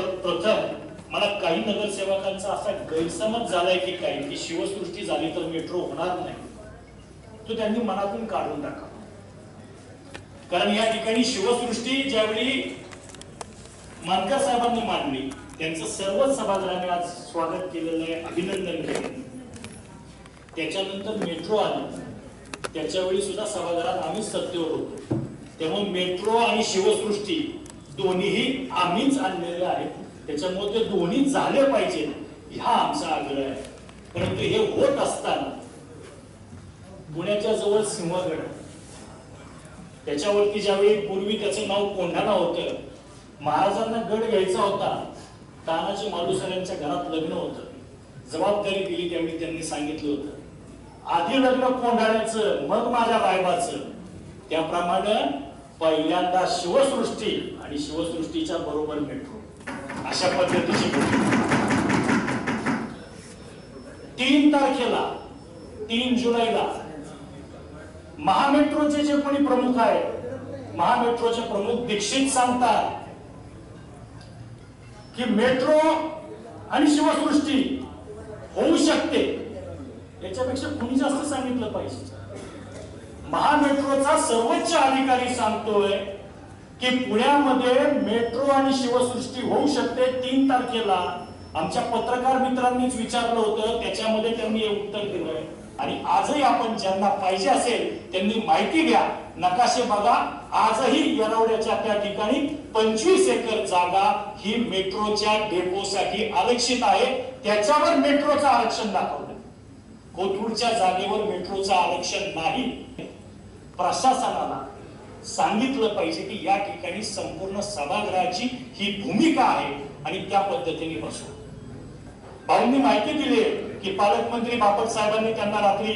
प्रथम मला काही नगरसेवकांचा असा गैरसमज झालाय की काही. की शिवसृष्टी झाली तर मेट्रो होणार नाही. तो त्यांनी मनातून काढून टाका. कारण या ठिकाणी शिवसृष्टी ज्यावेळी मानकर साहेबांनी मांडली त्यांचं सर्वच सभागृहाने आज स्वागत केलेलं आहे अभिनंदन केलं. त्याच्यानंतर मेट्रो आली. त्याच्यावेळी सुद्धा सभागृहात आम्ही सत्तेवर होतो. त्यामुळे मेट्रो आणि शिवसृष्टी दोन्हीही आम्हीच आणलेले आहेत. त्याच्यामुळे ते दोन्ही झाले पाहिजेत हा आमचा आग्रह आहे. परंतु हे होत असताना पुण्याच्या जवळ सिंहगड. त्याच्यावरती ज्यावेळी पूर्वी त्याचं नाव कोंढाणा होतं महाराजांना गड घ्यायचा होता तानाजी मालुसऱ्यांच्या घरात लग्न होतं. जबाबदारी दिली त्यावेळी त्यांनी सांगितलं होतं. आधी लग्न कोंढाण्याचं मग माझ्या बायबाचं. त्याप्रमाणे पहिल्यांदा शिवसृष्टी आणि शिवसृष्टीच्या बरोबर मेट्रो. अशा पद्धतीची तीन तारखेला तीन जुलैला महामेट्रोचे जे कोणी प्रमुख आहेत महामेट्रोचे प्रमुख दीक्षित सांगतात की मेट्रो आणि शिवसृष्टी होऊ शकते. याच्यापेक्षा कुणी जास्त सांगितलं पाहिजे? महामेट्रोचा सर्वोच्च अधिकारी सांगतोय की पुण्यामध्ये मेट्रो आणि शिवसृष्टी होऊ शकते तीन तारखेला. आमच्या पत्रकार मित्रांनीच विचारलं होतं त्याच्यामध्ये त्यांनी हे उत्तर दिलंय. आणि आजही आपण ज्यांना पाहिजे असेल त्यांनी माहिती घ्या. नकाशे बघा. आजही येरवड्याच्या त्या ठिकाणी पंचवीस एकर जागा ही मेट्रोच्या डेपोसाठी आरक्षित आहे. त्याच्यावर मेट्रोचं आरक्षण दाखवलं. कोथरूडच्या जागेवर मेट्रोचं आरक्षण नाही. प्रशासनाला सांगितलं पाहिजे की या ठिकाणी संपूर्ण सभागृहाची ही भूमिका आहे आणि त्या पद्धतीने बसू. भाऊंनी माहिती दिली की पालकमंत्री बापट साहेबांनी त्यांना रात्री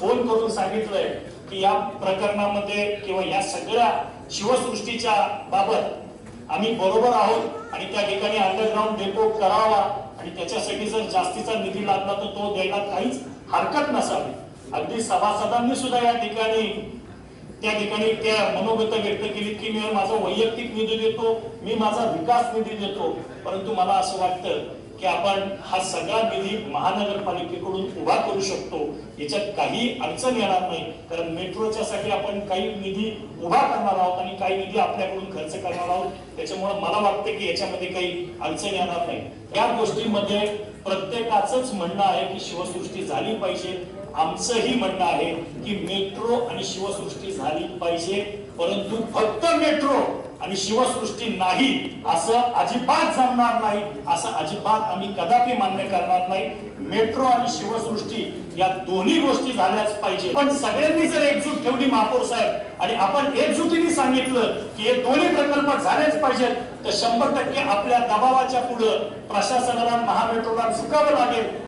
फोन करून सांगितलंय की या प्रकरणामध्ये किंवा या सगळ्या शिवसृष्टीच्या बाबत आम्ही बरोबर आहोत आणि त्या ठिकाणी अंडरग्राऊंड डेपो करावा आणि त्याच्यासाठी जर जास्तीचा निधी लागला तर तो द्यायला काहीच हरकत नसावी. अगदी सभासदांनी सुद्धा या ठिकाणी त्या ठिकाणी त्या मनोगत व्यक्त केली की मी माझा वैयक्तिक निधी देतो मी माझा विकास निधी देतो. परंतु मला असं वाटतं की आपण हा सगळा निधी महानगरपालिकेकडून उभा करू शकतो याच्यात काही अडचण येणार नाही. कारण मेट्रोच्या साठी आपण काही निधी उभा करणार आहोत आणि काही निधी आपल्याकडून खर्च करणार आहोत. त्याच्यामुळे मला वाटतं की याच्यामध्ये काही अडचण येणार नाही. या गोष्टीमध्ये प्रत्येकाच म्हणणं आहे की शिवसृष्टी झाली पाहिजे. आमचंही म्हणणं आहे की मेट्रो आणि शिवसृष्टी झाली पाहिजे. परंतु फक्त मेट्रो आणि शिवसृष्टी नाही असं अजिबात जमणार नाही असं अजिबात आम्ही कदापि मान्य करणार नाही. मेट्रो आणि शिवसृष्टी या दोन्ही गोष्टी झाल्याच पाहिजे. पण सगळ्यांनी जर एकजूट ठेवली महापौर साहेब आणि आपण एकजुटीने सांगितलं की हे दोन्ही प्रकल्प झालेच पाहिजेत तर शंभर टक्के आपल्या दबावाच्या पुढं प्रशासनाला महामेट्रोला झुकावं लागेल.